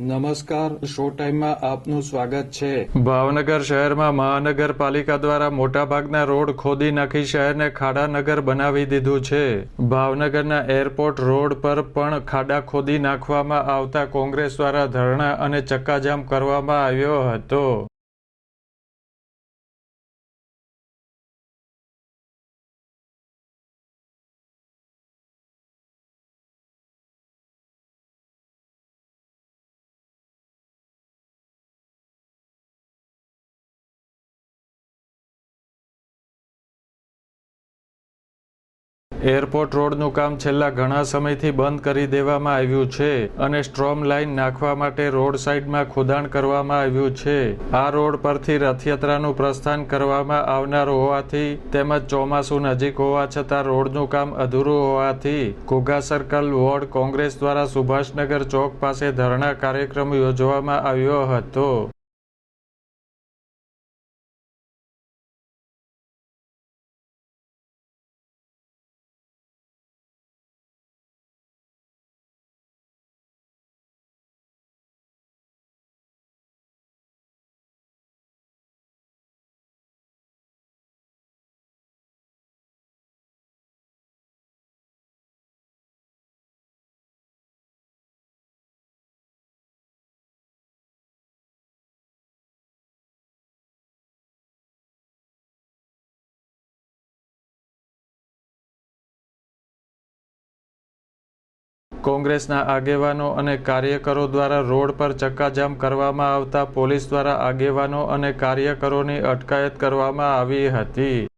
નમસ્કાર, શો ટાઈમમાં આપનું સ્વાગત છે. ભાવનગર શહેરમાં મહાનગરપાલિકા દ્વારા મોટાભાગના રોડ ખોદી નાખી શહેરને ખાડાનગર બનાવી દીધું છે. ભાવનગરના એરપોર્ટ રોડ પર પણ ખાડા ખોદી નાખવામાં આવતા કોંગ્રેસ દ્વારા ધરણા અને ચક્કાજામ કરવામાં આવ્યો હતો. એરપોર્ટ રોડનું કામ છેલ્લા ઘણા સમયથી બંધ કરી દેવામાં આવ્યું છે અને સ્ટ્રોમ લાઇન નાખવા માટે રોડ સાઇડમાં ખોદાણ કરવામાં આવ્યું છે. આ રોડ પરથી રથયાત્રાનું પ્રસ્થાન કરવામાં આવનાર હોવાથી તેમજ ચોમાસું નજીક હોવા છતાં રોડનું કામ અધૂરું હોવાથી ઘોઘા સર્કલ વોર્ડ કોંગ્રેસ દ્વારા સુભાષનગર ચોક પાસે ધરણા કાર્યક્રમ યોજવામાં આવ્યો હતો. કોંગ્રેસના આગેવાનો અને કાર્યકરો દ્વારા રોડ પર ચક્કાજામ કરવામાં આવતા પોલીસ દ્વારા આગેવાનો અને કાર્યકરોની અટકાયત કરવામાં આવી હતી.